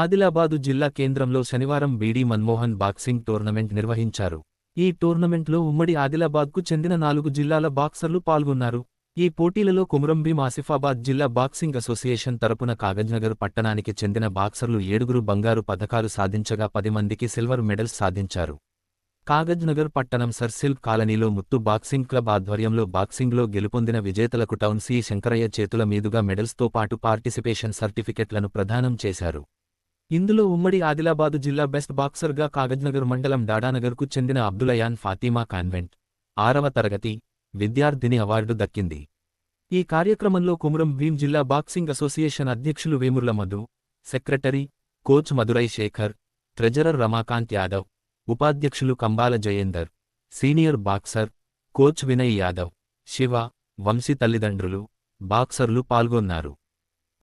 ఆదిలాబాదు జిల్లా కేంద్రంలో శనివారం బీడీ మన్మోహన్ బాక్సింగ్ టోర్నమెంట్ నిర్వహించారు. ఈ టోర్నమెంట్లో ఉమ్మడి ఆదిలాబాద్కు చెందిన నాలుగు జిల్లాల బాక్సర్లు పాల్గొన్నారు. ఈ పోటీలలో కుమురంభీం ఆసిఫాబాద్ జిల్లా బాక్సింగ్ అసోసియేషన్ తరపున కాగజ్నగర్ పట్టణానికి చెందిన బాక్సర్లు ఏడుగురు బంగారు పథకాలు సాధించగా పది మందికి సిల్వర్ మెడల్స్ సాధించారు. కాగజ్నగర్ పట్టణం సర్సిల్ కాలనీలో ముత్తు బాక్సింగ్ క్లబ్ ఆధ్వర్యంలో బాక్సింగ్లో గెలుపొందిన విజేతలకు టౌన్ సి శంకరయ్య చేతుల మీదుగా మెడల్స్తో పాటు పార్టిసిపేషన్ సర్టిఫికెట్లను ప్రదానం చేశారు. ఇందులో ఉమ్మడి ఆదిలాబాదు జిల్లా బెస్ట్ బాక్సర్గా కాగజ్నగర్ మండలం డాడానగర్కు చెందిన అబ్దులయాన్ ఫాతిమా కాన్వెంట్ ఆరవ తరగతి విద్యార్థిని అవార్డు దక్కింది. ఈ కార్యక్రమంలో కుమురం భీం జిల్లా బాక్సింగ్ అసోసియేషన్ అధ్యక్షులు Vemurla Madhu secretary coach Madhurai Shekar treasurer Ramakant Yadav ఉపాధ్యక్షులు Kambala Jayender senior boxer coach Vinay Yadav Shiva Vamshi తల్లిదండ్రులు బాక్సర్లు పాల్గొన్నారు.